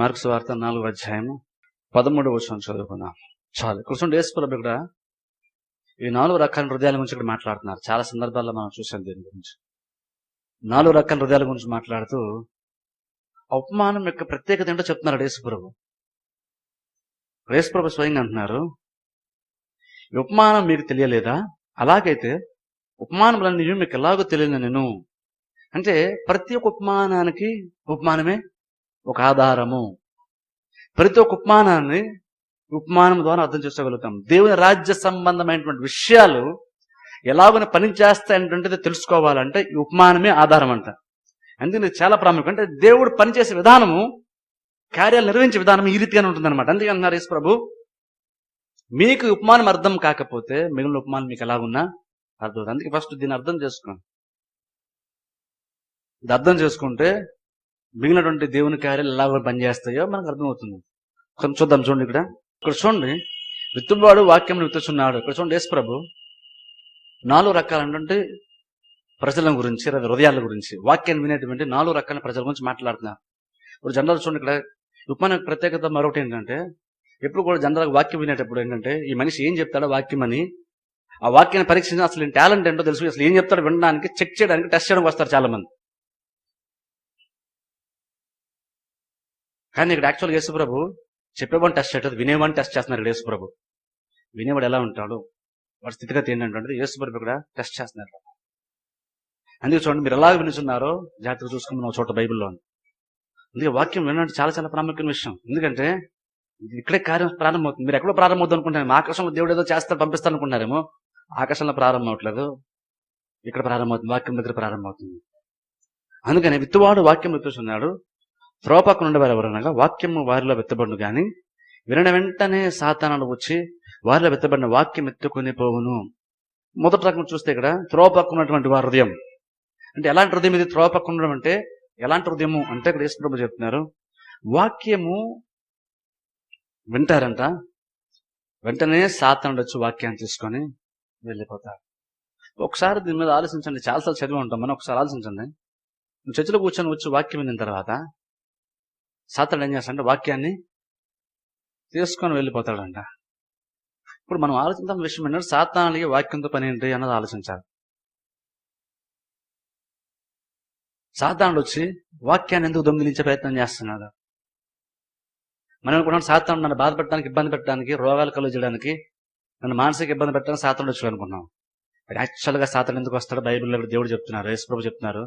Marks వార్త నాలుగు అధ్యాయము పదమూడు వచ్చిన చదువుకుందాం. చాలు. ఇక్కడ యేసుప్రభు ఇక్కడ ఈ నాలుగు రకాల హృదయాల గురించి ఇక్కడ మాట్లాడుతున్నారు. చాలా సందర్భాల్లో మనం చూసాం దీని గురించి. నాలుగు రకాల హృదయాల గురించి మాట్లాడుతూ ఉపమానం యొక్క ప్రత్యేకత ఏంటో చెప్తున్నారు యేసుప్రభు యేసుప్రభు స్వయంగా అంటున్నారు ఈ ఉపమానం మీకు తెలియలేదా? అలాగైతే ఉపమానములన్నీ మీకు ఎలాగో తెలియదు నేను. అంటే ప్రతి ఒక్క ఉపమానానికి ఉపమానమే ఒక ఆధారము. ప్రతి ఒక్క ఉపమానాన్ని ఉపమానం ద్వారా అర్థం చేసుకోగలుగుతాం. దేవుని రాజ్య సంబంధమైనటువంటి విషయాలు ఎలాగని పని చేస్తాయంటుంటే తెలుసుకోవాలంటే ఈ ఉపమానమే ఆధారం అంట అందుకని చాలా ప్రాముఖ్యం. అంటే దేవుడు పనిచేసే విధానము కార్యాలు నిర్వహించే విధానం ఈ రీతిగానే ఉంటుందన్నమాట. అందుకే అన్నారు యేసు ప్రభు మీకు ఉపమానం అర్థం కాకపోతే మిగిలిన ఉపమానం మీకు ఎలాగున్నా అర్థం అందుకే ఫస్ట్ దీన్ని అర్థం చేసుకోండి ఇది అర్థం చేసుకుంటే మిగిలినటువంటి దేవుని కార్యాలు ఎలా పనిచేస్తాయో మనకు అర్థమవుతుంది. కొంచెం చూద్దాం చూడండి ఇక్కడ. ఇక్కడ చూడండి. విత్తుబాడు వాక్యం విత్తుచున్నాడు. ఇక్కడ చూడండి యేసు ప్రభు. నాలుగు రకాలైనటువంటి ప్రజల గురించి హృదయాల గురించి వాక్యాన్ని వినేటువంటి నాలుగు రకాల ప్రజల గురించి మాట్లాడుతున్నారు. ఇప్పుడు జనరల్ చూడండి ఇక్కడ. ఉపమాన ప్రత్యేకత మరొకటి ఏంటంటే ఎప్పుడు కూడా జనరల్ వాక్యం వినేటప్పుడు ఏంటంటే ఈ మనిషి ఏం చెప్తాడో వాక్యం అని ఆ వాక్యాన్ని పరీక్షించి అసలు టాలెంట్ ఏంటో తెలుసు. అసలు ఏం చెప్తాడో వినడానికి చెక్ చేయడానికి టెస్ట్ చేయడానికి వస్తారు చాలా మంది కానీ ఇక్కడ యాక్చువల్గా యేసుప్రభు చెప్పేవాడిని టెస్ట్ చేయట్లేదు వినేవాడిని టెస్ట్ చేస్తున్నారు ఇక్కడ యేసుప్రభు. వినేవాడు ఎలా ఉంటాడు? వాడి స్థితిగతి ఏంటంటే యేసుప్రభు ఇక్కడ టెస్ట్ చేస్తున్నారు. అందుకే చూడండి మీరు ఎలా వినుచున్నారో జాగ్రత్తగా చూసుకుని ఒక చోట బైబిల్లో అందుకే వాక్యం వినడం చాలా చాలా ప్రాముఖ్యమైన విషయం. ఎందుకంటే ఇక్కడే కార్యం ప్రారంభమవుతుంది. మీరు ఎక్కడో ప్రారంభమవుతుంది అనుకుంటారు ఆకాశంలో దేవుడు ఏదో చేస్తాడు పంపిస్తాను అనుకుంటారేమో ఆకాశంలో ప్రారంభం అవట్లేదు ఇక్కడ ప్రారంభమవుతుంది వాక్యం దగ్గర ప్రారంభమవుతుంది. అందుకని విత్తువాడు వాక్యం విత్తుచున్నాడు త్రోపకు నుండి వారు ఎవరనగా వాక్యము వారిలో వెత్తబడును గాని వినడ వెంటనే సాతానాలు వచ్చి వారిలో వెత్తబడిన వాక్యం ఎత్తుకుని పోవును. మొదటి రకం చూస్తే ఇక్కడ త్రోపకు ఉన్నటువంటి వారి హృదయం. అంటే ఎలాంటి హృదయం ఇది? త్రోపకు ఉండడం అంటే ఎలాంటి హృదయము? అంటే ఇక్కడ యేసుప్రభు చెప్తున్నారు వాక్యము వింటారంట వెంటనే సాతానుడు వచ్చి వాక్యాన్ని తీసుకొని వెళ్ళిపోతారు ఒకసారి దీని మీద ఆలోచించండి. చాలాసార్లు చదివి ఉంటాం మనం ఒకసారి ఆలోచించండి. నువ్వు చర్చలో కూర్చొని వచ్చి వాక్యం విన్న తర్వాత సాతాడు ఏం చేస్తాడంటే వాక్యాన్ని తీసుకొని వెళ్ళిపోతాడంట. ఇప్పుడు మనం ఆలోచించిన విషయం ఏంటంటే సాతానికి వాక్యంతో పని ఏంటి అన్నది ఆలోచించాలి. సాతానుడు వచ్చి వాక్యాన్ని ఎందుకు దొంగిలించే ప్రయత్నం చేస్తున్నాడు? మనం అనుకున్నాం సాతానుడు నన్ను బాధపెట్టడానికి ఇబ్బంది పెట్టడానికి రోగాలు కలుగజేయడానికి నన్ను మానసిక ఇబ్బంది పెట్టడానికి సాతానుడు వచ్చాడు అనుకున్నాం యాక్చువల్గా సాతాను ఎందుకు వస్తాడు? బైబిల్లో దేవుడు చెప్తున్నారు యేసుప్రభు చెప్తున్నారు.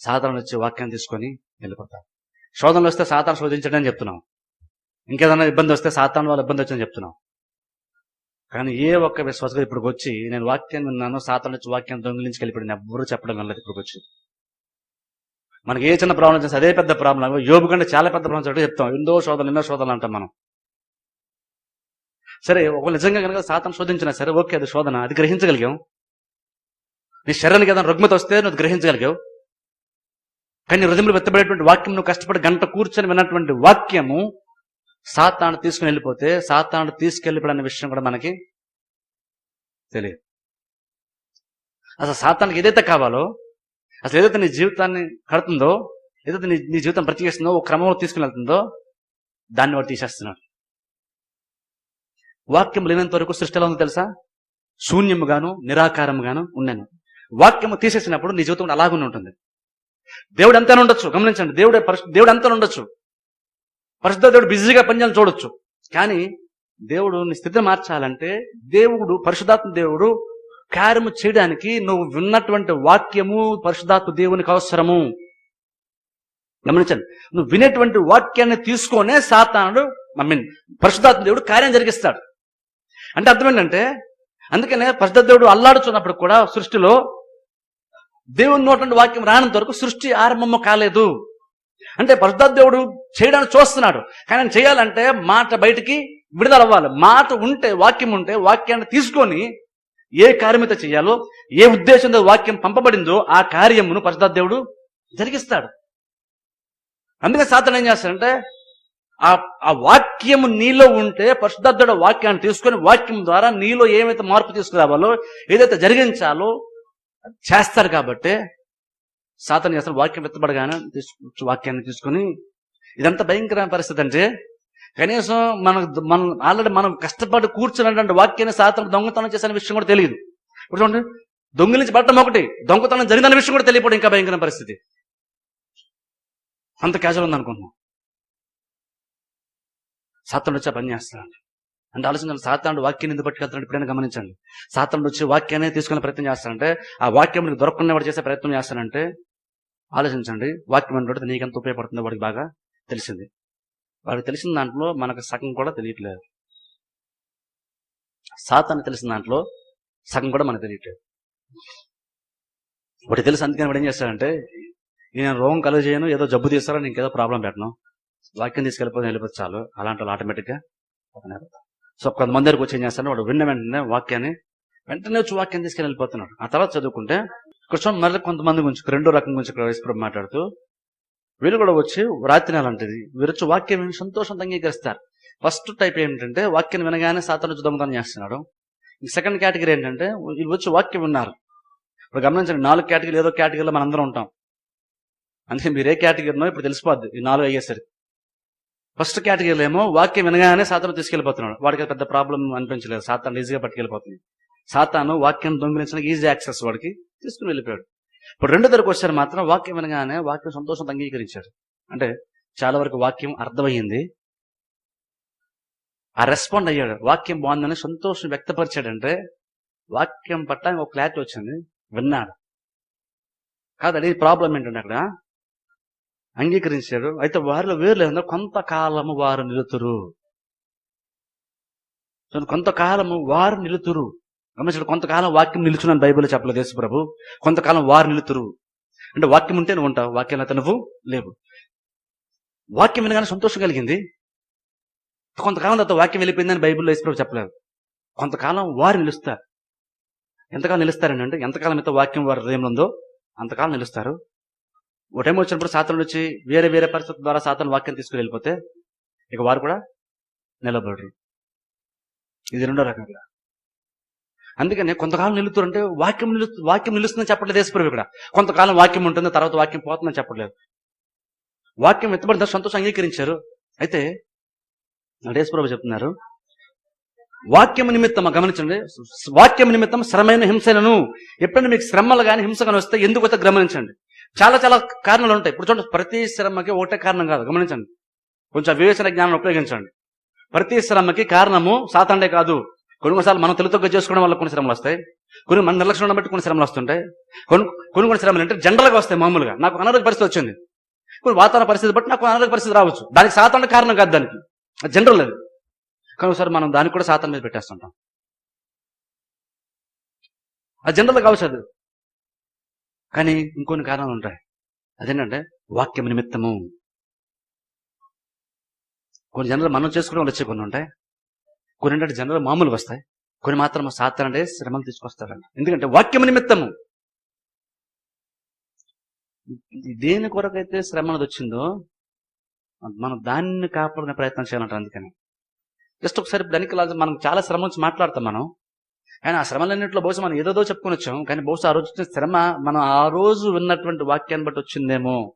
సాతానుడు వచ్చి వాక్యాన్ని తీసుకొని వెళ్ళిపోతాడు. శోధనలు వస్తే సాతాను శోధించడం అని చెప్తున్నాం. ఇంకేదైనా ఇబ్బంది వస్తే సాతాను వాళ్ళ ఇబ్బంది వచ్చిందని చెప్తున్నాం. కానీ ఏ ఒక్క విశ్వాసగా ఇప్పటికి వచ్చి నేను వాక్యం విన్నాను సాతాను నుంచి వాక్యం దొంగిలించి వెళ్ళిపోయిన ఎవ్వరూ చెప్పడం వల్ల ఇప్పుడు వచ్చి. మనకి ఏ చిన్న ప్రాబ్లం చేస్తే అదే పెద్ద ప్రాబ్లం. యోగు కంటే చాలా పెద్ద ప్రాబ్లం చెప్పి చెప్తాం. ఎన్నో శోధనలు ఎన్నో శోధనలు అంటాం మనం. సరే ఒక నిజంగా కనుక సాతం శోధించినా సరే ఓకే అది శోధన. అది గ్రహించగలిగాం. నీ శరీరానికి ఏదైనా రుగ్మత వస్తే నువ్వు గ్రహించగలిగావు. కానీ హృదయంలో వెత్తబడేటువంటి వాక్యం నువ్వు కష్టపడి గంట కూర్చొని విన్నటువంటి వాక్యము సాతాను తీసుకుని వెళ్ళిపోతే సాతాను తీసుకెళ్ళిపోయిన విషయం కూడా మనకి తెలియదు. అసలు సాతానికి ఏదైతే కావాలో అసలు ఏదైతే నీ జీవితాన్ని కడుతుందో ఏదైతే నీ నీ జీవితం ప్రతికేస్తుందో ఒక క్రమంలో తీసుకుని వెళ్తుందో దాన్ని వాడు తీసేస్తున్నాడు. వాక్యం లేనంత వరకు సృష్టిలో ఉందో తెలుసా? శూన్యముగాను నిరాకారముగాను ఉన్నాను వాక్యము తీసేసినప్పుడు నీ జీవితం అలాగనే ఉంటుంది. దేవుడు అంతా ఉండొచ్చు. గమనించండి దేవుడే దేవుడు అంతా ఉండొచ్చు. పరిశుద్ధ దేవుడు బిజీగా పనిచేయాలని చూడొచ్చు. కానీ దేవుడు నీ స్థితిని మార్చాలంటే దేవుడు పరిశుధాత్మ దేవుడు కార్యము చేయడానికి నువ్వు విన్నటువంటి వాక్యము పరిశుధాత్మ దేవునికి అవసరము. గమనించండి నువ్వు వినేటువంటి వాక్యాన్ని తీసుకొనే సాతానుడు ఐ మీన్ పరిశుధాత్మ దేవుడు కార్యం జరిగిస్తాడు. అంటే అర్థం ఏంటంటే అందుకనే పరిశుద్ధ దేవుడు అల్లాడుచున్నప్పుడు కూడా సృష్టిలో దేవుని నోటువంటి వాక్యం రానంత వరకు సృష్టి ఆరంభము కాలేదు. అంటే పరిశుద్ధ దేవుడు చేయడానికి చూస్తున్నాడు. కానీ ఆయన చేయాలంటే మాట బయటికి విడుదల అవ్వాలి మాట ఉంటే వాక్యం ఉంటే వాక్యాన్ని తీసుకొని ఏ కార్యమైతే చేయాలో ఏ ఉద్దేశంతో వాక్యం పంపబడిందో ఆ కార్యమును పరిశుద్ధ దేవుడు జరిగిస్తాడు. అందుకే సాధన ఏం చేస్తాడంటే ఆ ఆ వాక్యము నీలో ఉంటే పరిశుద్ధార్థుడు వాక్యాన్ని తీసుకొని వాక్యం ద్వారా నీలో ఏమైతే మార్పు తీసుకురావాలో ఏదైతే జరిగించాలో చేస్తారు కాబట్టి సాతను అసలు వాక్యం ఎత్తబడగానే తీసుకు వాక్యాన్ని తీసుకొని ఇదంతా భయంకరమైన పరిస్థితి అంటే కనీసం మనకు మనం ఆల్రెడీ మనం కష్టపడి కూర్చున్నటువంటి వాక్యాన్ని సాతం దొంగతనం చేసిన విషయం కూడా తెలియదు. ఇప్పుడు చూడండి దొంగిలించి పడటం ఒకటి దొంగతనం జరిగిన విషయం కూడా తెలియపోవడం ఇంకా భయంకరమైన పరిస్థితి. అంత క్యాజువల్ ఉంది అనుకుంటున్నాం సాతం వచ్చి పని చేస్తున్నాడు. అంటే ఆలోచించాలి సాతానుడు వాక్యాన్ని ఎందుకు పట్టుకెళ్తున్నాడు ఎప్పుడైనా గమనించండి. సాతానుడు వచ్చి వాక్యాన్ని తీసుకునే ప్రయత్నం చేస్తానంటే ఆ వాక్యం నీకు దొరకకుండా వాడు చేసే ప్రయత్నం చేస్తానంటే ఆలోచించండి వాక్యం అంటే నీకు ఎంత ఉపయోగపడుతుందో వాడికి బాగా తెలిసింది. వాడికి తెలిసిన దాంట్లో మనకు సగం కూడా తెలియట్లేదు. సాతాన్ని తెలిసిన దాంట్లో సగం కూడా మనకు తెలియట్లేదు. వాడికి తెలుసు అందుకని వాడు ఏం చేస్తాడంటే నేను రోగం కలుగు చేయను ఏదో జబ్బు తీస్తారో ఇంకేదో ప్రాబ్లం పెట్టను. వాక్యం తీసుకెళ్ళిపోతే వెళ్ళిపోతే చాలు. అలాంటి వాళ్ళు ఆటోమేటిక్గా సో కొంతమంది దగ్గరకు వచ్చి ఏం చేస్తాడు వాడు విన్న వెంటనే వాక్యాన్ని వెంటనే వచ్చి వాక్యం తీసుకెళ్ళి వెళ్ళిపోతున్నాడు. ఆ తర్వాత చదువుకుంటే కృష్ణ మళ్ళీ కొంతమంది గురించి రెండో రకం గురించి ఇక్కడ వేసుకుని మాట్లాడుతూ వీళ్ళు కూడా వచ్చి రాత్రి అలాంటిది వీరు వచ్చి వాక్యం విని సంతోషంతో అంగీకరిస్తారు. ఫస్ట్ టైప్ ఏంటంటే వాక్యం వినగానే సాతాను వచ్చి దొంగతనం చేస్తున్నాడు. సెకండ్ కేటగిరీ ఏంటంటే వీళ్ళు వచ్చి వాక్యం విన్నారు. ఇప్పుడు గమనించండి నాలుగు కేటగిరీ ఏదో కేటగిరీలో మనందరం ఉంటాం. అందుకే మీరు ఏ కేటగిరీనో ఇప్పుడు తెలిసిపోద్ది ఈ నాలుగు అయ్యేసరికి. ఫస్ట్ కేటగిరీలో ఏమో వాక్యం వినగానే సాతాను తీసుకెళ్ళిపోతున్నాడు వాడికి పెద్ద ప్రాబ్లం అనిపించలేదు. సాతాను ఈజీగా పట్టుకెళ్ళిపోతుంది. సాతాను వాక్యం దొంగిలించడానికి ఈజీ యాక్సెస్ వాడికి తీసుకుని వెళ్ళిపోయాడు. ఇప్పుడు రెండు దగ్గరకు వచ్చారు మాత్రం వాక్యం వినగానే వాక్యం సంతోషంతో అంగీకరించాడు. అంటే చాలా వరకు వాక్యం అర్థమయ్యింది. ఆ రెస్పాండ్ అయ్యాడు. వాక్యం బాగుందని సంతోషం వ్యక్తపరిచాడంటే వాక్యం పట్ల ఒక క్లారిటీ వచ్చింది. విన్నాడు. కాదు అది ప్రాబ్లం ఏంటంటే అక్కడ? అంగీకరించాడు. అయితే వారిలో వేరు లేకుండా కొంతకాలము వారు నిలుతురు. కొంతకాలము వారు నిలుతురు. గమనించాడు కొంతకాలం వాక్యం నిలుచున్నాను బైబిల్ చెప్పలేదు యేసు ప్రభు. కొంతకాలం వారు నిలుతురు. అంటే వాక్యం ఉంటే నువ్వు ఉంటావు. వాక్యం అయితే నువ్వు లేవు. వాక్యం వినగానే సంతోషం కలిగింది. కొంతకాలం తర్వాత వాక్యం వెళ్ళిపోయిందని బైబిల్లో యేసు ప్రభు చెప్పలేదు. కొంతకాలం వారు నిలుస్తారు. ఎంతకాలం నిలుస్తారండి అంటే ఎంతకాలం అయితే వాక్యం వారి హృదయంలో ఉందో అంతకాలం నిలుస్తారు. ఒక టైం వచ్చినప్పుడు సాతనుడు వచ్చి వేరే వేరే పరిస్థితుల ద్వారా సాతను వాక్యం తీసుకుని వెళ్ళిపోతే ఇక వారు కూడా నిలబడరు. ఇది రెండో రకంగా. అందుకనే కొంతకాలం నిలుతుంటే వాక్యం నిలు వాక్యం నిలుస్తుందని చెప్పట్లేదు దేశప్రభు ఇక్కడ. కొంతకాలం వాక్యం ఉంటుంది తర్వాత వాక్యం పోతుందని చెప్పట్లేదు. వాక్యం ఎత్తబడిన సంతోషం అంగీకరించారు. అయితే దేశప్రభు చెప్తున్నారు వాక్యం నిమిత్తం గమనించండి. వాక్యం నిమిత్తం శ్రమైన హింసలను. ఎప్పుడైనా మీకు శ్రమలు కానీ హింస కానీ వస్తే ఎందుకు వస్తే గమనించండి. చాలా చాలా కారణాలు ఉంటాయి. ఇప్పుడు చూడండి ప్రతి శ్రమకి ఒకటే కారణం కాదు. గమనించండి. కొంచెం వివేచన జ్ఞానం ఉపయోగించండి. ప్రతి శ్రమకి కారణము సాతండే కాదు. కొన్నిసార్లు మనం తెలుతొక్క చేసుకోవడం వల్ల కొన్ని శ్రమలు వస్తాయి. కొన్ని మన నిర్లక్ష్యం బట్టి కొన్ని శ్రమలు వస్తుంటాయి. కొన్ని కొన్ని కొన్ని శ్రమలు అంటే జనరల్గా వస్తాయి మామూలుగా. నాకు అనారోగ్య పరిస్థితి వచ్చింది. కొన్ని వాతావరణ పరిస్థితి బట్టి నాకు అనారోగ్య పరిస్థితి రావచ్చు. దానికి సాతాండ కారణం కాదు దానికి. జనరల్ అది. కానీ ఒకసారి మనం దానికి కూడా సాతాన్ మీద పెట్టేస్తుంటాం. అది జనరల్ కావచ్చు అది. కానీ ఇంకొన్ని కారణాలు ఉంటాయి. అదేంటంటే వాక్యం నిమిత్తము. కొన్ని జనరల్ మనం చేసుకునే వాళ్ళు వచ్చే కొన్ని ఉంటాయి. కొన్ని ఏంటంటే జనరల్ మామూలుగా వస్తాయి. కొన్ని మాత్రం సాతానంటే శ్రమలు తీసుకొస్తారండి. ఎందుకంటే వాక్యం నిమిత్తము. దేని కొరకైతే శ్రమ అనేది వచ్చిందో మనం దాన్ని కాపాడుకునే ప్రయత్నం చేయాలంటారు అందుకని. జస్ట్ ఒకసారి దానికి లాగా మనం చాలా శ్రమ నుంచి మాట్లాడతాం మనం. కానీ ఆ శ్రమలన్నింటిలో బహుశా మనం ఏదేదో చెప్పుకొని వచ్చాం కానీ బహుశా ఆ రోజు వచ్చిన శ్రమ మనం ఆ రోజు విన్నటువంటి వాక్యాన్ని బట్టి వచ్చిందేమో.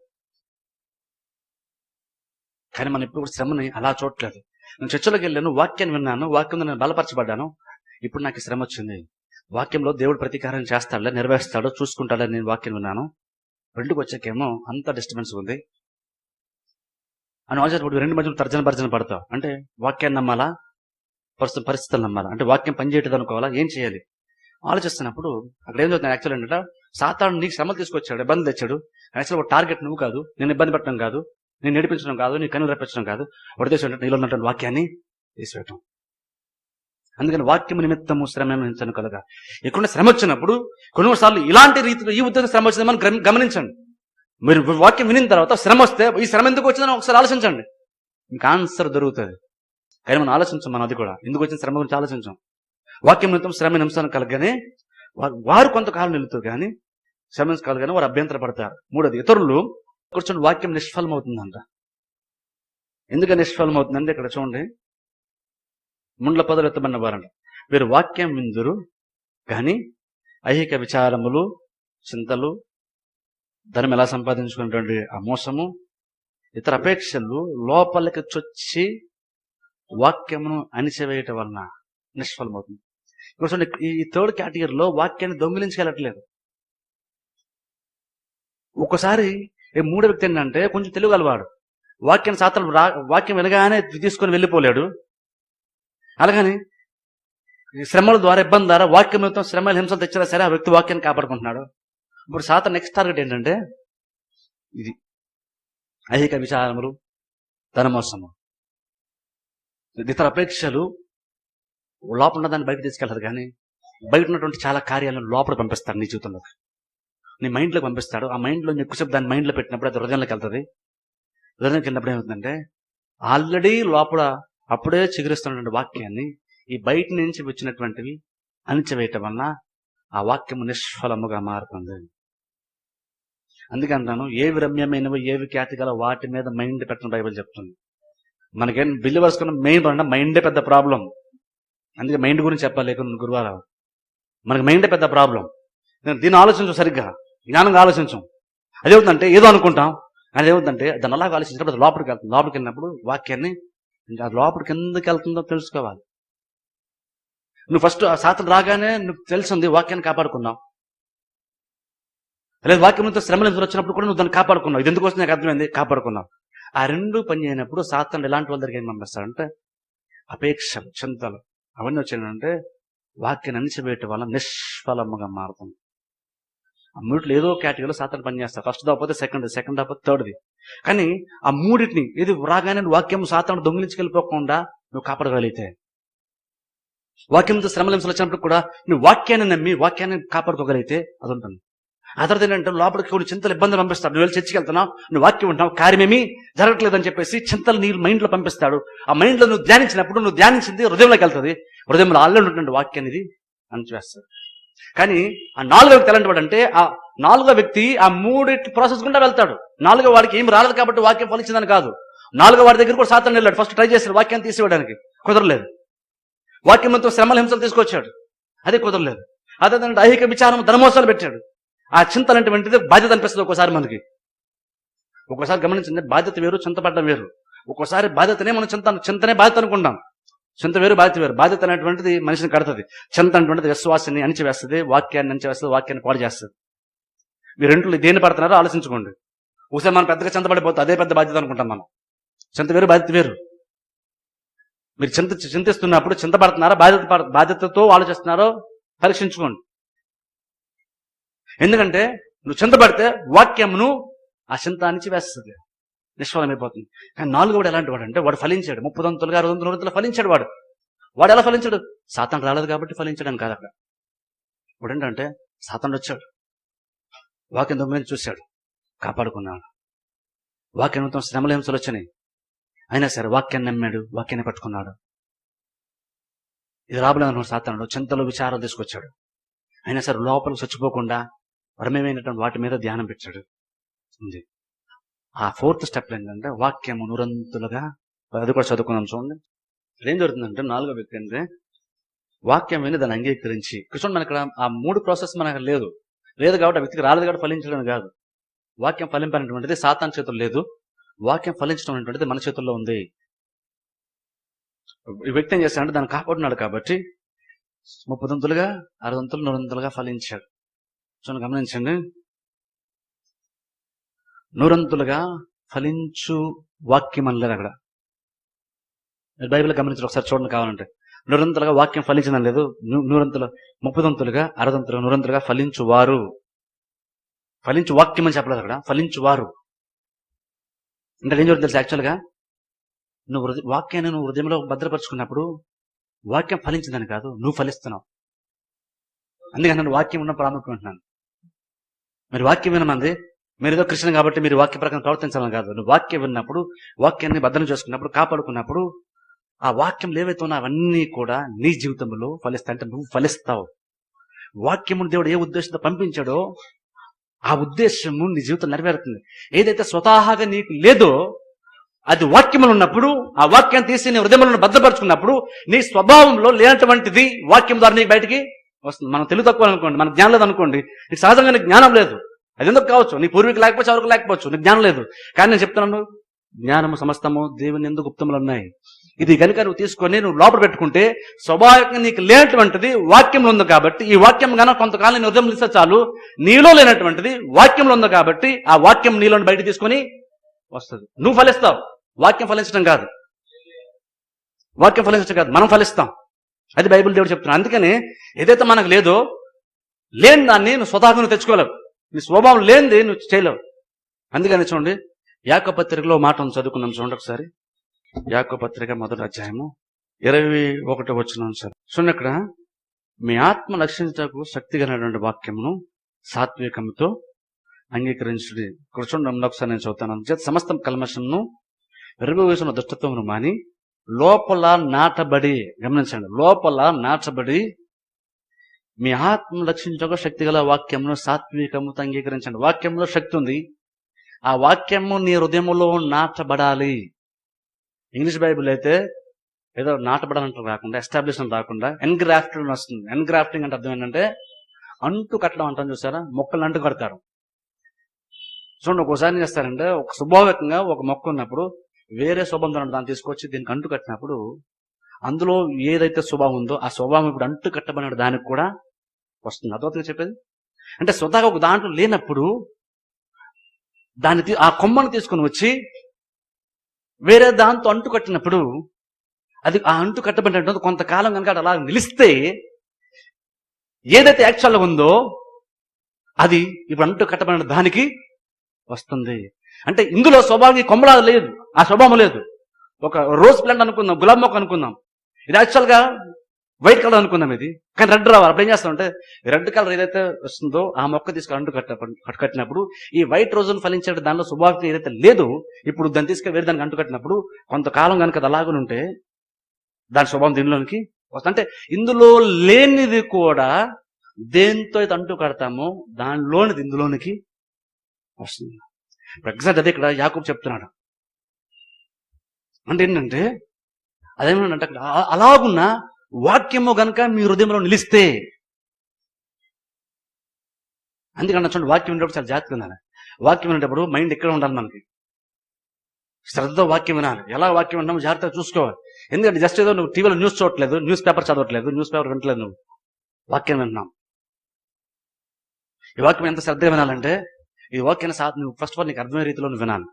కానీ మనం ఇప్పుడు శ్రమని అలా చూడట్లేదు. నేను చర్చలోకి వెళ్ళాను వాక్యాన్ని విన్నాను వాక్యంలో నేను బలపరచబడ్డాను. ఇప్పుడు నాకు శ్రమ వచ్చింది. వాక్యంలో దేవుడు ప్రతీకారం చేస్తాడులే నెరవేరుస్తాడు చూసుకుంటాడో నేను వాక్యం విన్నాను. రెండుకు వచ్చాకేమో అంత డిస్టర్బెన్స్ ఉంది. అని ఆలోచించినప్పుడు రెండు మధ్యలో తర్జన భర్జన పడతావు అంటే వాక్యాన్ని నమ్మాలా? పరిస్థితి పరిస్థితులు నమ్మాలి అంటే వాక్యం పనిచేయటం అనుకోవాలా? ఏం చేయాలి? ఆలోచిస్తున్నప్పుడు అక్కడ ఏం జరుగుతుంది? యాక్చువల్ ఏంటంటే సాతాను నీకు శ్రమలు తీసుకొచ్చాడు ఇబ్బంది తెచ్చాడు. యాక్చువల్ ఒక టార్గెట్ నువ్వు కాదు నేను ఇబ్బంది పెట్టడం కాదు నేను నడిపించడం కాదు నీ కన్ను రప్పించడం కాదు. ఉద్దేశం ఏంటంటే నీలో ఉన్నటువంటి వాక్యాన్ని తీసివేయటం. అందుకని వాక్యం నిమిత్తము శ్రమ కలగా ఎక్కడ శ్రమ వచ్చినప్పుడు కొన్నిసార్లు ఇలాంటి రీతిలో ఈ ఉద్యోగం శ్రమ వచ్చిందని మనం గమనించండి. మీరు వాక్యం వినిన తర్వాత శ్రమ వస్తే ఈ శ్రమ ఎందుకు వచ్చిందని ఒకసారి ఆలోచించండి. ఇంకా ఆన్సర్ దొరుకుతుంది. కానీ మనం ఆలోచించాం మనం అది కూడా. ఎందుకు వచ్చిన శ్రమ గురించి ఆలోచించాం? వాక్యం నిమిత్తం శ్రమ నిమిషం కలగానే వారు కొంతకాలం నిలుతారు కానీ శ్రమ కలగానే వారు అభ్యంతర పడతారు మూడోది ఇతరులు కూర్చొని వాక్యం నిష్ఫలమవుతుందంట. ఎందుకు నిష్ఫలమవుతుందంటే ఇక్కడ చూడండి. ముండ్ల పదలు ఎత్తబడిన వారంట వీరు వాక్యం విందురు కానీ ఐహిక విచారములు చింతలు ధనం ఎలా సంపాదించుకున్నటువంటి ఆ మోసము ఇతర అపేక్షలు లోపలికి చొచ్చి వాక్యమును అణిచివేయటం వలన నిష్ఫలమవుతుంది. ఇప్పుడు చూడండి, ఈ థర్డ్ కేటగిరీలో వాక్యాన్ని దొంగిలించగలట్లేదు. ఒక్కసారి మూడో వ్యక్తి ఏంటంటే కొంచెం తెలుగలవాడు. వాక్యం సాత్రం రా వాక్యం వినగానే తీసుకొని వెళ్ళిపోలేడు. అలాగని ఈ శ్రమల ద్వారా ఇబ్బంది ద్వారా వాక్యం మొత్తం శ్రమల హింసలు తెచ్చినా సరే ఆ వ్యక్తి వాక్యాన్ని కాపాడుకుంటున్నాడు. ఇప్పుడు శాతం నెక్స్ట్ టార్గెట్ ఏంటంటే ఇది ఐహిక విచారములు ధనమోసము ఇతర అపేక్షలు లోపల ఉన్నదాన్ని బయట తీసుకెళ్తారు కానీ బయట ఉన్నటువంటి చాలా కార్యాలను లోపల పంపిస్తాడు నీ జీవితంలో. నీ మైండ్లోకి పంపిస్తాడు. ఆ మైండ్లో ఎక్కువసేపు దాని మైండ్లో పెట్టినప్పుడు అది హృదయంలోకి వెళ్తుంది. హృదయంలోకి వెళ్ళినప్పుడు ఏమవుతుందంటే ఆల్రెడీ లోపల అప్పుడే చిగురిస్తున్నటువంటి వాక్యాన్ని ఈ బయట నుంచి వచ్చినటువంటివి అణిచివేయటం వలన ఆ వాక్యము నిష్ఫలముగా మారుతుంది. అందుకంటాను ఏవి రమ్యమైనవి ఏవి ఖ్యాతి గల వాటి మీద మైండ్ పెట్టడం బైబిల్ చెప్తుంది. మనకేం బిల్లు వరుసుకున్న మెయిన్ అంటే మైండే పెద్ద ప్రాబ్లం అందుకే మైండ్ గురించి చెప్పాలి లేకుండా గురువారావు మనకి మైండే పెద్ద ప్రాబ్లం దీన్ని ఆలోచించు సరిగ్గా. జ్ఞానంగా ఆలోచించం. అదేవుతుందంటే ఏదో అనుకుంటాం. అదేవుతుందంటే దాన్ని అలాగ ఆలోచించినప్పుడు అది లోపలికి వెళ్తుంది లోపలికి వెళ్ళినప్పుడు వాక్యాన్ని ఇంకా లోపలికి ఎందుకు వెళ్తుందో తెలుసుకోవాలి. నువ్వు ఫస్ట్ ఆ శాతం రాగానే నువ్వు తెలిసింది వాక్యాన్ని కాపాడుకున్నావు లేదు వాక్యం శ్రమలు ఎదురు వచ్చినప్పుడు కూడా నువ్వు దాన్ని కాపాడుకున్నావు ఇది ఎందుకు వస్తుంది? నాకు అర్థమైంది. కాపాడుకున్నావు ఆ రెండు పని చేయనప్పుడు సాతాను ఎలాంటి వాళ్ళ దగ్గర ఏం పంపిస్తాడంటే అపేక్ష చింతలు అవన్నీ వచ్చినాయంటే వాక్యాన్ని అణిచివేయటం వల్ల నిష్ఫలముగా మారుతుంది. ఆ మూడిట్లో ఏదో కేటగిరీలో సాతాను పని ఫస్ట్ దాపోతే సెకండ్ సెకండ్ దాపోతే థర్డ్ది. కానీ ఆ మూడింటిని ఇది రాగానే వాక్యం సాతాను దొంగిలించుకెళ్ళిపోకుండా నువ్వు కాపాడగలిగితే వాక్యంతో శ్రమలింసలు వచ్చినప్పుడు కూడా నువ్వు వాక్యాన్ని నమ్మి వాక్యాన్ని కాపాడుకోగలిగితే అది ఉంటుంది ఆ తర్వాత ఏంటంటే లోపలికి కొన్ని చింతలు ఇబ్బందులు పంపిస్తాడు. నువ్వు వెళ్ళి చర్చికి వెళ్తున్నావు నువ్వు వాక్యం ఉంటావు కార్యమేమి జరగట్లేదని చెప్పేసి చింతలు నీ మైండ్లో పంపిస్తాడు. ఆ మైండ్లో నువ్వు ధ్యానించినప్పుడు నువ్వు ధ్యానించింది హృదయంలోకి వెళ్తుంది. హృదయంలో ఆల్రెడీ ఉన్నటువంటి వాక్యాన్ని ఇది చూస్తాడు కానీ ఆ నాలుగో వ్యక్తి ఎలాంటి వాడు అంటే ఆ నాలుగో వ్యక్తి ఆ మూడిటి ప్రాసెస్ గుండా వెళ్తాడు. నాలుగో వాడికి ఏం రాలేదు కాబట్టి వాక్యం ఫలించిందని కాదు. నాలుగో వాడి దగ్గర కూడా సాతాను వెళ్ళాడు ఫస్ట్ ట్రై చేశాడు వాక్యాన్ని తీసివేయడానికి. కుదరలేదు. వాక్యంతో శ్రమల హింసలు తీసుకొచ్చాడు. అదే కుదరలేదు. అదే ఐహిక విచారం ధనమోసాలు పెట్టాడు. ఆ చింత అనేటువంటిది బాధ్యత అనిపిస్తుంది ఒక్కోసారి మనకి. ఒక్కోసారి గమనించండి బాధ్యత వేరు చింతపడ్డం వేరు. ఒక్కోసారి బాధ్యతనే మనం చింత చింతనే బాధ్యత అనుకుంటాం. చింత వేరు బాధ్యత వేరు. బాధ్యత అనేటువంటిది మనిషిని కడుతుంది. చింత అనేటువంటిది విశ్వాసాన్ని అణిచివేస్తుంది వాక్యాన్ని అణిచివేస్తుంది వాక్యాన్ని పాడు చేస్తుంది. మీరు రెంట్లో దేన్ని పడుతున్నారో ఆలోచించుకోండి. ఒకసారి మనం పెద్దగా చింతపడిపోతే అదే పెద్ద బాధ్యత అనుకుంటాం మనం. చింత వేరు బాధ్యత వేరు. మీరు చింత చింతిస్తున్నప్పుడు చింతపడుతున్నారా బాధ్యత బాధ్యతతో ఆలోచిస్తున్నారో పరీక్షించుకోండి. ఎందుకంటే నువ్వు చింతపడితే వాక్యమును ఆ చింత అణిచి వేస్తుంది. నిష్ఫలమైపోతుంది. కానీ నాలుగోడు ఎలాంటి వాడు అంటే వాడు ఫలించాడు. ముప్పదంతులుగా అరవై వందల ఫలించాడు వాడు. వాడు ఎలా ఫలించాడు? సాతాను రాలేదు కాబట్టి ఫలించడం కాదు అక్కడ. ఇప్పుడు ఏంటంటే సాతాను వచ్చాడు. వాక్యం దొమ్మిది చూశాడు. కాపాడుకున్నాడు. వాక్యం మొత్తం శ్రమల హింసలు వచ్చినాయి. అయినా సరే వాక్యాన్ని నమ్మాడు వాక్యాన్ని పట్టుకున్నాడు. ఇది రాబలేదు సాతానుడు. చింతలు విచారాలు తీసుకొచ్చాడు. అయినా సరే లోపలికి చచ్చిపోకుండా వరమేమైనటువంటి వాటి మీద ధ్యానం పెట్టాడు. ఉంది. ఆ ఫోర్త్ స్టెప్ ఏంటంటే వాక్యము నురంతులుగా అది కూడా చదువుకున్నాం చూడండి. ఇక్కడ ఏం జరుగుతుందంటే నాలుగో వ్యక్తి అంటే వాక్యం విని దాన్ని అంగీకరించి ఇక్కడ చూడండి ఆ మూడు ప్రాసెస్ మనకు లేదు. లేదు కాబట్టి ఆ వ్యక్తికి రాలేదు కాబట్టి ఫలించడం కాదు. వాక్యం ఫలింపనటువంటిది సాతాన్ చేతుల్లో లేదు. వాక్యం ఫలించడం అనేటువంటిది మన చేతుల్లో ఉంది. వ్యక్తి ఏం చేస్తాడంటే దాన్ని కాపాడున్నాడు కాబట్టి ముప్పదంతులుగా అరదంతులు నూరంతులుగా ఫలించాడు. చూడండి గమనించండి. నూరంతులుగా ఫలించు వాక్యం అనలేదు అక్కడ. బైబిల్ గమనించండి ఒకసారి చూడండి కావాలంటే. నూరంతులుగా వాక్యం ఫలించిందని లేదు నూ- నూరంతులు ముప్పదంతులుగా అరదంతులుగా నూరంతులుగా ఫలించువారు. ఫలించు వాక్యం అని చెప్పలేదు అక్కడ. ఫలించువారు. అంటే ఏం చూడండి తెలుసు యాక్చువల్గా? నువ్వు హృదయ వాక్యాన్ని నువ్వు హృదయంలో భద్రపరుచుకున్నప్పుడు వాక్యం ఫలించిందని కాదు నువ్వు ఫలిస్తున్నావు. అందుకని నేను వాక్యం ఉన్న ప్రాముఖ్యం అంటున్నాను. మరి వాక్యం వినమంది? మీరు ఏదో కృష్ణ కాబట్టి మీరు వాక్య ప్రకారం ప్రవర్తించాలని కాదు. నువ్వు వాక్యం విన్నప్పుడు వాక్యాన్ని భద్రం చేసుకున్నప్పుడు కాపాడుకున్నప్పుడు ఆ వాక్యం ఏవైతే ఉన్నా అవన్నీ కూడా నీ జీవితంలో ఫలిస్తా అంటే నువ్వు ఫలిస్తావు. వాక్యమును దేవుడు ఏ ఉద్దేశంతో పంపించాడో ఆ ఉద్దేశము నీ జీవితం నెరవేరుతుంది. ఏదైతే స్వతహాగా నీకు లేదో అది వాక్యములు ఉన్నప్పుడు ఆ వాక్యాన్ని తీసి నీ హృదయములను భద్రపరుచుకున్నప్పుడు నీ స్వభావంలో లేనటువంటిది వాక్యం ద్వారా నీకు బయటికి వస్తుంది. మనం తెలుగు తక్కువ అనుకోండి మన జ్ఞానం లేదు అనుకోండి నీకు సహజంగా నీకు జ్ఞానం లేదు. అది ఎందుకు కావచ్చు? నీ పూర్వీకు లేకపోవచ్చు ఎవరికి లేకపోవచ్చు నీకు జ్ఞానం లేదు. కానీ నేను చెప్తున్నాను జ్ఞానము సమస్తము దేవుని ఎందుకు గుప్తములు ఉన్నాయి ఇది కనుక నువ్వు తీసుకొని నువ్వు లోపల పెట్టుకుంటే స్వభావికంగా నీకు లేనటువంటిది వాక్యంలో ఉంది కాబట్టి ఈ వాక్యం కనుక కొంతకాలం నీ ఉదయం ఇస్తే చాలు నీలో లేనటువంటిది వాక్యంలో ఉంది కాబట్టి ఆ వాక్యం నీలో బయట తీసుకొని వస్తుంది. నువ్వు ఫలిస్తావు. వాక్యం ఫలించడం కాదు. వాక్యం ఫలించడం కాదు. మనం ఫలిస్తాం. అది బైబిల్ దేవుడు చెప్తున్నాడు అందుకని ఏదైతే మనకు లేదో లేని దాన్ని నువ్వు స్వతహాగా నువ్వు తెచ్చుకోలేవు. నీ స్వభావం లేనిది నువ్వు చేయలేవు. అందుకని చూడండి యాక పత్రికలో మాట చదువుకున్నాం చూడండి ఒకసారి. యాక పత్రిక మొదటి అధ్యాయము ఇరవై ఒకటి వచ్చిన సార్. చూడండి అక్కడ మీ ఆత్మ రక్షించటకు శక్తి కలిగినటువంటి వాక్యమును సాత్వికంతో అంగీకరించుడి. ఇక్కడ చూడండి ఒకసారి నేను చదువుతాను. సమస్తం కల్మషంను వెలుగువేసిన దుష్టత్వమును మాని లోపల నాటబడి గమనించండి లోపల నాటబడి మీ ఆత్మ రక్షించక శక్తి గల వాక్యమును సాత్వికముతో అంగీకరించండి. వాక్యంలో శక్తి ఉంది. ఆ వాక్యము నీ హృదయములో నాటబడాలి. ఇంగ్లీష్ బైబిల్ అయితే ఏదో నాటబడాలంటే రాకుండా ఎస్టాబ్లిష్మెంట్ రాకుండా ఎన్గ్రాఫ్టింగ్ వస్తుంది. ఎన్గ్రాఫ్టింగ్ అంటే అర్థం ఏంటంటే అంటు కట్టడం అంటాం చూసారా? మొక్కలు అంటు కడతారు. చూడండి ఒకసారి ఏం చేస్తారంటే ఒక స్వభావికంగా ఒక మొక్క ఉన్నప్పుడు వేరే స్వభావం దాన్ని తీసుకొచ్చి దీనికి అంటు కట్టినప్పుడు అందులో ఏదైతే స్వభావం ఉందో ఆ స్వభావం ఇప్పుడు అంటు కట్టబడిన దానికి కూడా వస్తుంది. అర్థమవుతుందా చెప్పేది? అంటే స్వతహాగా ఒక దాంట్లో లేనప్పుడు దాన్ని తీ- ఆ కొమ్మను తీసుకొని వచ్చి వేరే దాంతో అంటు కట్టినప్పుడు అది ఆ అంటు కట్టబడినట్టు కొంతకాలం కనుక అలా నిలిస్తే ఏదైతే యాక్చువల్గా ఉందో అది ఇప్పుడు అంటు కట్టబడిన దానికి వస్తుంది. అంటే ఇందులో స్వభావం ఈ కొమ్మలా లేదు. ఆ స్వభావం లేదు. ఒక రోజ్ ప్లాంట్ అనుకుందాం గులాబ్ మొక్క అనుకుందాం. ఇది యాక్చువల్గా వైట్ కలర్ అనుకుందాం ఇది. కానీ రెడ్ రావాలి. అప్పుడు ఏం చేస్తామంటే రెడ్ కలర్ ఏదైతే వస్తుందో ఆ మొక్క తీసుకుని అంటు కట్ట కట్టినప్పుడు ఈ వైట్ రోజును ఫలించే దానిలో స్వభావం ఏదైతే లేదు ఇప్పుడు దాన్ని తీసుకుని వేరే దానికి అంటు కట్టినప్పుడు కొంతకాలం కనుక అది అలాగనుంటే దాని స్వభావం దీనిలోనికి వస్తుంది. అంటే ఇందులో లేనిది కూడా దేంతో అయితే అంటు కడతామో దానిలోనిది ఇందులోనికి వస్తుంది. ఇప్పుడు అదే ఇక్కడ యాకూబ్ చెప్తున్నాడు. అంటే ఏంటంటే అదేమంటే అక్కడ అలాగున్న వాక్యము గనక మీ హృదయంలో నిలిస్తే అందుకన్నా చూడండి వాక్యం వినేటప్పుడు చాలా జాగ్రత్తగా ఉండాలి. వాక్యం వినేటప్పుడు మైండ్ ఎక్కడ ఉండాలి మనకి? శ్రద్ధ వాక్యం వినాలి. ఎలా వాక్యం విన్నామో జాగ్రత్తగా చూసుకోవాలి. ఎందుకంటే జస్ట్ ఏదో నువ్వు టీవీలో న్యూస్ చూడట్లేదు న్యూస్ పేపర్ చదవట్లేదు న్యూస్ పేపర్ వినట్లేదు నువ్వు. వాక్యం విన్నాం. ఈ వాక్యం ఎంత శ్రద్ధగా వినాలంటే ఈ వాక్యాన్ని సా నువ్వు ఫస్ట్ ఆఫ్ ఆల్ నీకు అర్థమయ్యే రీతిలో నువ్వు వినాలి.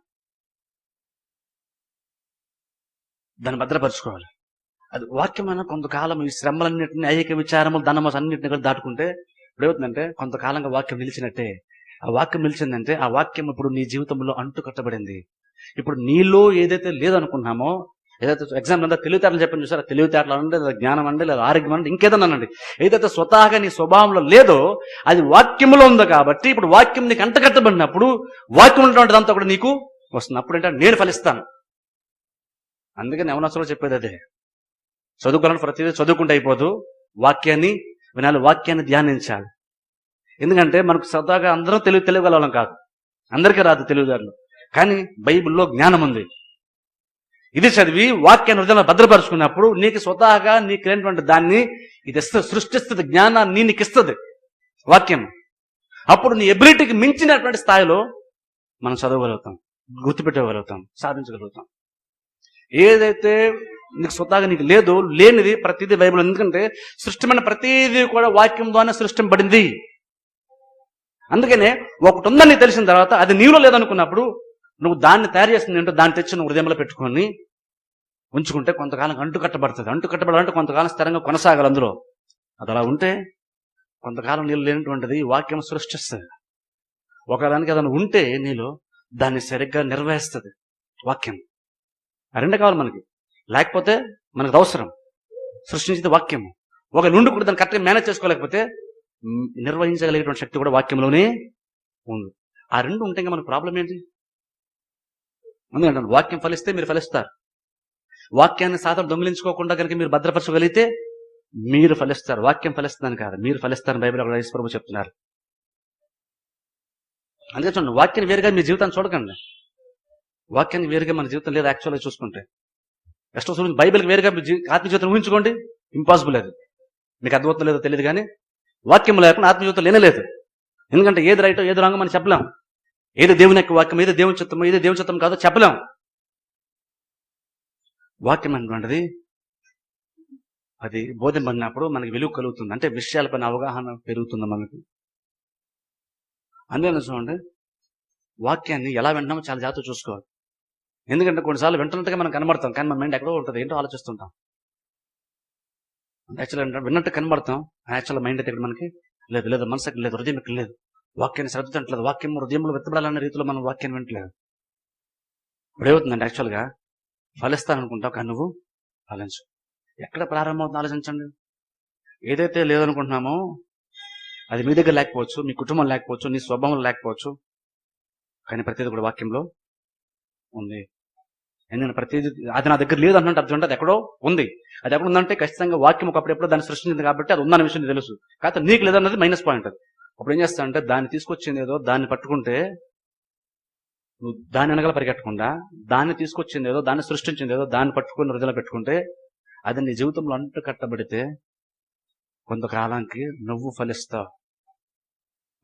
దాన్ని భద్రపరచుకోవాలి. అది వాక్యమైన కొంతకాలం ఈ శ్రమలన్నింటినీ ఐక విచారములు ధనమస్ అన్నింటిని కూడా దాటుకుంటే ఇప్పుడు ఏమవుతుందంటే కొంతకాలంగా వాక్యం నిలిచినట్టే. ఆ వాక్యం నిలిచిందంటే ఆ వాక్యం ఇప్పుడు నీ జీవితంలో అంటు కట్టబడింది ఇప్పుడు నీలో ఏదైతే లేదనుకున్నామో ఏదైతే ఎగ్జాంపుల్ అంతా తెలివితేటలు చెప్పండి చూసారా? తెలివితేటలు అనండి లేదా జ్ఞానం అండి లేదా ఆరోగ్యం అండి ఇంకేదన్నా అనండి. ఏదైతే స్వతహాగా నీ స్వభావంలో లేదో అది వాక్యములో ఉంది కాబట్టి ఇప్పుడు వాక్యం నీకు అంటకట్టబడినప్పుడు వాక్యం ఉన్నటువంటి దాంతో కూడా నీకు వస్తుంది. అప్పుడు ఏంటంటే నేను ఫలిస్తాను. అందుకని యవనస్తులు చెప్పేది అదే. చదువుకోవాలని ప్రతిదీ చదువుకుంటే అయిపోదు. వాక్యాన్ని వినాలి వాక్యాన్ని ధ్యానించాలి. ఎందుకంటే మనకు సరదాగా అందరూ తెలివి తెలియగలం కాదు. అందరికీ రాదు తెలివిదారులు కానీ బైబిల్లో జ్ఞానం ఉంది. ఇది చదివి వాక్యాన్ని హృదయంలో భద్రపరుచుకున్నప్పుడు నీకు స్వతహాగా నీకు లేనటువంటి దాన్ని ఇది ఇస్తుంది సృష్టిస్తుంది జ్ఞానాన్ని నీకు ఇస్తుంది వాక్యం. అప్పుడు నీ ఎబిలిటీకి మించినటువంటి స్థాయిలో మనం చదవగలుగుతాం గుర్తుపెట్టగలుగుతాం సాధించగలుగుతాం. ఏదైతే నీకు స్వతహాగా నీకు లేదు లేనిది ప్రతిదీ బైబిల్ ఎందుకంటే సృష్టిమైన ప్రతిదీ కూడా వాక్యం ద్వారా సృష్టింపబడింది. అందుకనే ఒకటి ఉందని తెలిసిన తర్వాత అది నీలో లేదనుకున్నప్పుడు నువ్వు దాన్ని తయారు చేసింది ఏంటో దాన్ని తెచ్చి నువ్వు హృదయంలో పెట్టుకొని ఉంచుకుంటే కొంతకాలం అంటు కట్టబడుతుంది. అంటు కట్టబడాలంటే కొంతకాలం స్థిరంగా కొనసాగాలి అందులో. అది అలా ఉంటే కొంతకాలం నీళ్ళు లేనటువంటిది ఈ వాక్యం సృష్టిస్తుంది. ఒకదానికి ఏదైనా ఉంటే నీలో దాన్ని సరిగ్గా నిర్వహిస్తుంది వాక్యం. ఆ రెండు కావాలి మనకి. లేకపోతే మనకు అవసరం. సృష్టించింది వాక్యము. ఒక నుండి కూడా దాన్ని కరెక్ట్గా మేనేజ్ చేసుకోలేకపోతే నిర్వహించగలిగేటువంటి శక్తి కూడా వాక్యంలోనే ఉంది ఆ రెండు ఉంటే మనకు ప్రాబ్లం ఏంటి? ఎందుకంటే వాక్యం ఫలిస్తే మీరు ఫలిస్తారు. వాక్యాన్ని సాధన దొంగిలించుకోకుండా కనుక మీరు భద్రపరచగలిగితే మీరు ఫలిస్తారు. వాక్యం ఫలిస్తుందని కాదు. మీరు ఫలిస్తారని బైబిల్ అక్కడ ప్రభు చెప్తున్నారు. అందుకే చూడండి వాక్యం వేరుగా మీ జీవితాన్ని చూడకండి. వాక్యాన్ని వేరుగా మన జీవితం లేదు యాక్చువల్గా చూసుకుంటే. ఎస్టో చూడండి బైబిల్కి వేరుగా ఆత్మజీవితం ఊహించుకోండి ఇంపాసిబుల్ అది. మీకు అర్థమవుతుందో లేదో తెలియదు కానీ వాక్యం లేకుండా ఆత్మజీవితం లేనలేదు ఎందుకంటే ఏది రైటో ఏది రాంగో మనం చెప్పలేం. ఏది దేవుని యొక్క వాక్యం ఏది దేవుని చిత్తమో ఏది దేవుని చిత్తం కాదో చెప్పలేం. వాక్యం అనేటువంటిది అది బోధింపడినప్పుడు మనకి వెలుగు కలుగుతుంది. అంటే విషయాలపైన అవగాహన పెరుగుతుంది మనకి. అందుకని చూడండి వాక్యాన్ని ఎలా వింటామో చాలా జాగ్రత్త చూసుకోవాలి. ఎందుకంటే కొన్నిసార్లు వింటున్నట్టుగా మనం కనబడతాం కానీ మన మైండ్ ఎక్కడో ఉంటుంది. ఏంటో ఆలోచిస్తుంటాం. యాక్చువల్ అంటే విన్నట్టు కనబడతాం. యాక్చువల్ మైండ్ అయితే మనకి లేదు లేదు మనసుకి లేదు హృదయం ఇక్కడ లేదు. వాక్యాన్ని శ్రద్ధ తింటలేదు. వాక్యం హృదయంలో వెత్తబడాలనే రీతిలో మనం వాక్యాన్ని వింటలేదు. ఇప్పుడు ఏమవుతుందంటే యాక్చువల్గా ఫలిస్తాననుకుంటావు కానీ నువ్వు ఫలించు ఎక్కడ ప్రారంభమవుతుంది ఆలోచించండి. ఏదైతే లేదనుకుంటున్నామో అది మీ దగ్గర లేకపోవచ్చు మీ కుటుంబం లేకపోవచ్చు నీ స్వభావం లేకపోవచ్చు కానీ ప్రతిదీ కూడా వాక్యంలో ఉంది. ఎందుకంటే ప్రతిదీ అది నా దగ్గర లేదు అంటే అర్థం అంటే అది ఎక్కడో ఉంది. అది ఎక్కడ ఉందంటే ఖచ్చితంగా వాక్యం ఒకప్పుడెప్పుడో దాన్ని సృష్టించింది కాబట్టి అది ఉందన్న విషయం తెలుసు. కాకపోతే నీకు లేదన్నది మైనస్ పాయింట్ అది. అప్పుడు ఏం చేస్తా అంటే దాన్ని తీసుకొచ్చింది ఏదో దాన్ని పట్టుకుంటే నువ్వు దాని వెనకాల పరిగెట్టకుండా దాన్ని తీసుకొచ్చింది ఏదో దాన్ని సృష్టించింది ఏదో దాన్ని పట్టుకుని హృదయంలో పెట్టుకుంటే అది నీ జీవితంలో అంటు కట్టబడితే కొంతకాలానికి నువ్వు ఫలిస్తావు.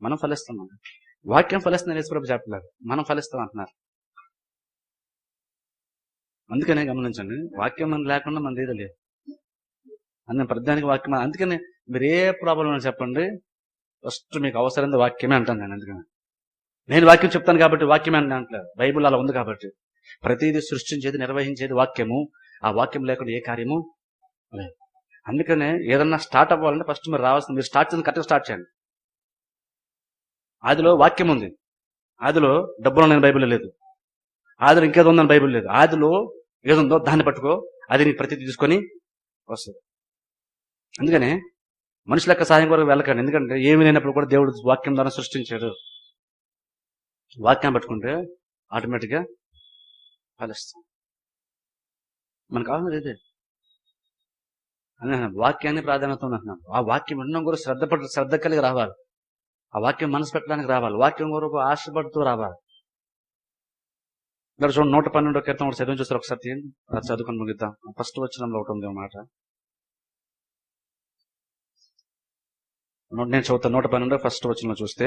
మనం ఫలిస్తాం వాక్యం ఫలిస్తుంది యేసుప్రభు చెప్పలేదు. మనం ఫలిస్తాం అంటున్నారు. అందుకనే గమనించండి వాక్యం మనం లేకుండా మన ఏదో లేదు. అందుకని ప్రధానికి వాక్యం అందుకనే మీరు ఏ ప్రాబ్లం అని చెప్పండి ఫస్ట్ మీకు అవసరం వాక్యమే అంటాను నేను అందుకని. నేను వాక్యం చెప్తాను కాబట్టి వాక్యమే అని అంటలేదు బైబుల్ అలా ఉంది కాబట్టి. ప్రతిదీ సృష్టించేది నిర్వహించేది వాక్యము. ఆ వాక్యం లేకుండా ఏ కార్యము లేదు. అందుకనే ఏదన్నా స్టార్ట్ అవ్వాలంటే ఫస్ట్ మీరు రావాల్సింది మీరు స్టార్ట్ చేసి కరెక్ట్గా స్టార్ట్ చేయండి. ఆదిలో వాక్యం ఉంది. ఆదిలో డబ్బులు నేను బైబిల్ లేదు. ఆదిలో ఇంకేదో ఉందని బైబిల్ లేదు. ఆదిలో ఏదుందో దాన్ని పట్టుకో అది నీ ప్రతి తీసుకొని వస్తుంది. అందుకనే మనుషుల యొక్క సహాయం కొరకు వెళ్ళకండి. ఎందుకంటే ఏమి లేనప్పుడు కూడా దేవుడు వాక్యం ద్వారా సృష్టించాడు. వాక్యం పట్టుకుంటే ఆటోమేటిక్గా ఫలిస్తాం మనకు కావాలి ఇదే అని వాక్యాన్ని ప్రాధాన్యత ఉంది అంటున్నాను ఆ వాక్యం వినడం కూడా శ్రద్ధ పట్టు శ్రద్ధ కలిగి రావాలి. ఆ వాక్యం మనసు పెట్టడానికి రావాలి. వాక్యం కొరకు ఆశపడుతూ రావాలి. ఇక్కడ చూడండి నూట పన్నెండో క్రితం ఒకటి చదివి చూస్తారు ఒకసారి తీయండి. అది చదువుకొని ముగిద్దాం. ఫస్ట్ వచ్చినంలో ఒకటి ఉంది అన్నమాట నేను చదువుతాను నూట పన్నెండో ఫస్ట్ వచ్చిన చూస్తే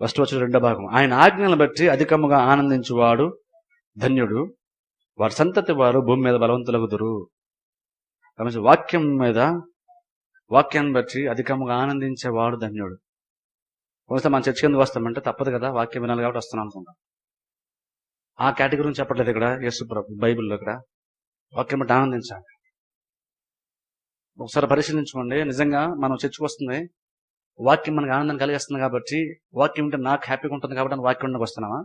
ఫస్ట్ వచ్చిన రెండో భాగం. ఆయన ఆజ్ఞలను బట్టి అధికముగా ఆనందించువాడు ధన్యుడు. వారి సంతతి వారు భూమి మీద బలవంతులగుదురు. కాబట్టి వాక్యం మీద వాక్యాన్ని బట్టి అధికముగా ఆనందించేవాడు ధన్యుడు. ఒకసారి మనం చర్చ కింద వస్తామంటే తప్పదు కదా వాక్యం వినాలి కాబట్టి వస్తున్నాం అనుకుంటాం. ఆ కేటగిరీ గురించి చెప్పట్లేదు ఇక్కడ యేసు ప్రభు బైబిల్లో ఇక్కడ. వాక్యం బట్టి ఆనందించాలి. ఒకసారి పరిశీలించుకోండి. నిజంగా మనం చర్చకు వస్తుంది. వాక్యం మనకు ఆనందం కలిగిస్తుంది కాబట్టి వాక్యం ఉంటే నాకు హ్యాపీగా ఉంటుంది కాబట్టి అని వాక్యం ఉండకు వస్తున్నావా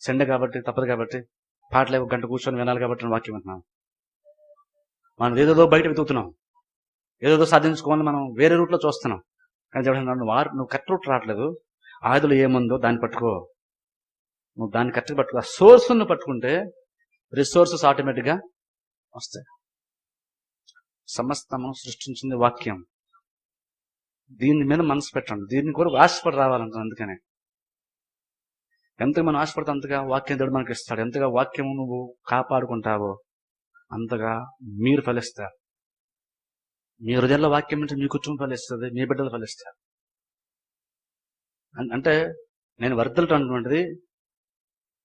సండే కాబట్టి తప్పదు కాబట్టి పాటలు ఒక గంట కూర్చొని వినాలి కాబట్టి నేను వాక్యం వింటున్నాం. మనం ఏదేదో బయట వెతుకుతున్నాం. ఏదేదో సాధించుకోవాలని మనం వేరే రూట్లో చూస్తున్నాం. కానీ చెప్పండి నువ్వు వారు నువ్వు కరెక్ట్ రూట్ రావట్లేదు. ఆదులు ఏముందో దాన్ని పట్టుకో. నువ్వు దాన్ని కరెక్ట్గా పట్టుకో. ఆ సోర్స్ను పట్టుకుంటే రిసోర్సెస్ ఆటోమేటిక్గా వస్తాయి. సమస్తము సృష్టించింది వాక్యం. దీని మీద మనసు పెట్టండి. దీన్ని కూడా ఆశపడి రావాలంటారు అందుకనే. ఎంతగా మనం ఆశపడితే అంతగా వాక్యం దేవుడు మనకి ఇస్తాడు. ఎంతగా వాక్యం నువ్వు కాపాడుకుంటావో అంతగా మీరు ఫలిస్తారు. మీ హృదయంలో వాక్యం అంటే మీ కుటుంబం ఫలిస్తుంది మీ బిడ్డలు ఫలిస్తారు. అంటే నేను వర్ధలటం అటువంటిది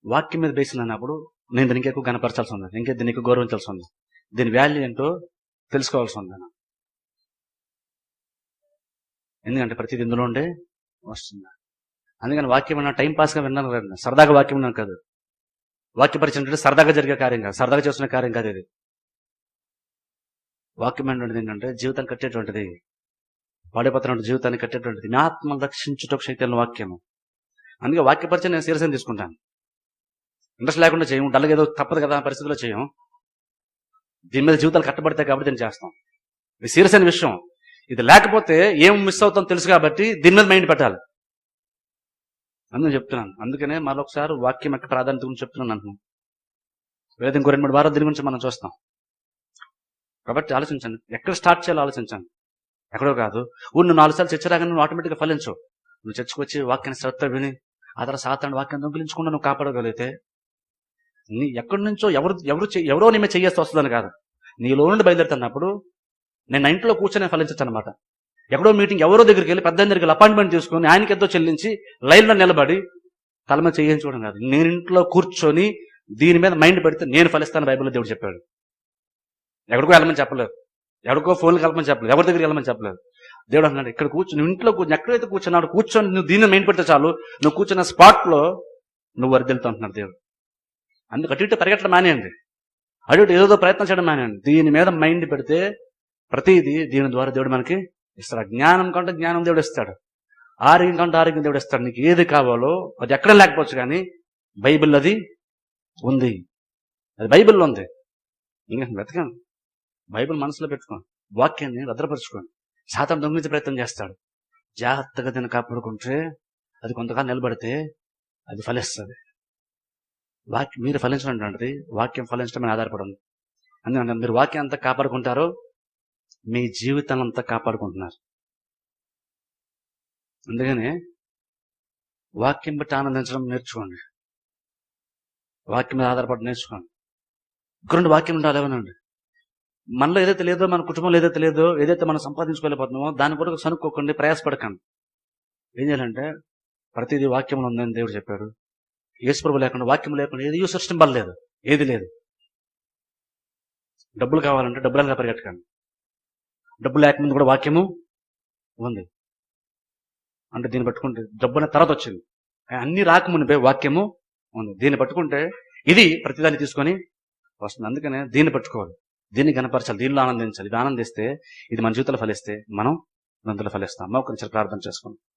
వాక్యం మీద బేసిన అన్నప్పుడు నేను దీనికి ఎక్కువ కనపరచాల్సి ఉంది. ఇంకా దీనికి గౌరవించాల్సి ఉంది. దీని వాల్యూ ఏంటో తెలుసుకోవాల్సి ఉంది. ఎందుకంటే ప్రతిది ఇందులో ఉండే వస్తుంది. అందుకని వాక్యం అన్న టైం పాస్గా విన్నాను కాదు. సరదాగా వాక్యం విన్నాను కాదు. వాక్య పరిచయం అంటే సరదాగా జరిగే కార్యం కాదు. సరదాగా చేస్తున్న కార్యం కాదు ఇది. వాక్యం ఏంటంటే ఏంటంటే జీవితాన్ని కట్టేటువంటిది. పాడిపోతున్న జీవితాన్ని కట్టేటువంటిది. నా ఆత్మ రక్షించుటకు శక్తి వాక్యము. అందుకే వాక్య పరిచయం నేను సీరియస్గా తీసుకుంటాను. ఇంట్రెస్ట్ లేకుండా చేయం. డల్గా ఏదో తప్పదు కదా పరిస్థితుల్లో చేయం. దీని మీద జీవితాలు కట్టబడతాయి కాబట్టి దీన్ని చేస్తాం. ఇది సీరియస్ అయిన విషయం. ఇది లేకపోతే ఏం మిస్ అవుతాం తెలుసు కాబట్టి దీని మీద మైండ్ పెట్టాలి. అందుకని చెప్తున్నాను. అందుకనే మరొకసారి వాక్యం యొక్క ప్రాధాన్యత గురించి చెప్తున్నాను అంటున్నాను. లేదా ఇంకో రెండు మూడు వారాలు దీని గురించి మనం చూస్తాం. కాబట్టి ఆలోచించండి. ఎక్కడ స్టార్ట్ చేయాలో ఆలోచించండి. ఎక్కడో కాదు. ఊరు నువ్వు నాలుగు సార్లు చర్చ రాగానే నువ్వు ఆటోమేటిక్గా ఫలించు నువ్వు చర్చకు వచ్చి వాక్యాన్ని శ్రద్ధ విని ఆ తర్వాత సాతాను వాక్యాన్ని దొంగిలించకుండా నువ్వు కాపాడగలిగితే నీ ఎక్కడి నుంచో ఎవరు ఎవరు ఎవరో నీ మీద వస్తుందని కాదు. నీలో నుండి బయలుదేరుతున్నప్పుడు నేను నా ఇంట్లో కూర్చొని ఫలించచ్చు అనమాట ఎక్కడో మీటింగ్ ఎవరో దగ్గరికి వెళ్ళి పెద్ద దగ్గరికి అపాయింట్మెంట్ తీసుకొని ఆయనకి ఎంతో చెల్లించి లైన్లో నిలబడి తలమ చేయించుకోవడం కాదు. నేను ఇంట్లో కూర్చొని దీని మీద మైండ్ పెడితే నేను ఫలిస్తాను బైబిల్లో దేవుడు చెప్పాడు. ఎక్కడికో వెళ్ళమని చెప్పలేదు. ఎక్కడికో ఫోన్లు కలపమని చెప్పలేదు. ఎవరి దగ్గరికి వెళ్ళమని చెప్పలేదు. దేవుడు అన్నాడు ఇక్కడ కూర్చొని ఇంట్లో కూర్చొని ఎక్కడైతే కూర్చున్నాడు కూర్చొని నువ్వు దీన్ని మైండ్ పెడితే చాలు. నువ్వు కూర్చున్న స్పాట్లో నువ్వు వరిదెళ్తా అంటున్నాడు దేవుడు. అందుకు అటు ఇటు పరిగెట్టడం మానేయండి. అటు ఇటు ఏదో ప్రయత్నం చేయడం మానేయండి. దీని మీద మైండ్ పెడితే ప్రతిదీ దీని ద్వారా దేవుడు మనకి ఇస్తాడు. జ్ఞానం కంటే జ్ఞానం దేవుడు ఇస్తాడు. ఆరోగ్యం కంటే ఆరోగ్యం దేవుడు ఇస్తాడు. నీకు ఏది కావాలో అది ఎక్కడ లేకపోవచ్చు కానీ బైబిల్ అది ఉంది. అది బైబిల్లో ఉంది. ఇంకా వెతకండి బైబిల్ మనసులో పెట్టుకోండి వాక్యాన్ని భద్రపరచుకోండి శాతం దొంగిలించే ప్రయత్నం చేస్తాడు. జాగ్రత్తగా దీన్ని కాపాడుకుంటే అది కొంతకాలం నిలబడితే అది ఫలిస్తుంది. వాక్యం మీరు ఫలించడం అంటే వాక్యం ఫలించడం ఆధారపడి ఉంది అందుకని మీరు వాక్యం అంతా కాపాడుకుంటారో మీ జీవితాన్ని అంతా కాపాడుకుంటున్నారు. అందుకని వాక్యం బట్టి ఆనందించడం నేర్చుకోండి. వాక్యం మీద ఆధారపడి నేర్చుకోండి. ఇక్కడ వాక్యం ఉండాలి ఏమనండి మనలో ఏదైతే లేదో మన కుటుంబంలో ఏదైతే లేదో ఏదైతే మనం సంపాదించుకోలేకపోతున్నామో దాని కొరకు సనుక్కోకండి ప్రయాసపడకండి. ఏం చేయాలంటే ప్రతిదీ వాక్యంలో ఉందని దేవుడు చెప్పాడు. యేసుప్రభు లేకుండా వాక్యం లేకుండా ఏది సృష్టింపలేదు ఏది లేదు. డబ్బులు కావాలంటే డబ్బులంగా పరిగెట్టకండి డబ్బు లేకముందు కూడా వాక్యము ఉంది. అంటే దీన్ని పట్టుకుంటే డబ్బు అనే తర్వాత వచ్చింది. అన్ని రాకముందే వాక్యము ఉంది. దీన్ని పట్టుకుంటే ఇది ప్రతిదాన్ని తీసుకొని వస్తుంది. అందుకనే దీన్ని పట్టుకోవాలి. దీన్ని కనపరచాలి దీనిలో ఆనందించాలి. ఇది ఆనందిస్తే ఇది మన జీవితంలో ఫలిస్తే మనం నందులో ఫలిస్తాం. అమ్మ ఒక నిమిషం ప్రార్థన చేసుకుంటాం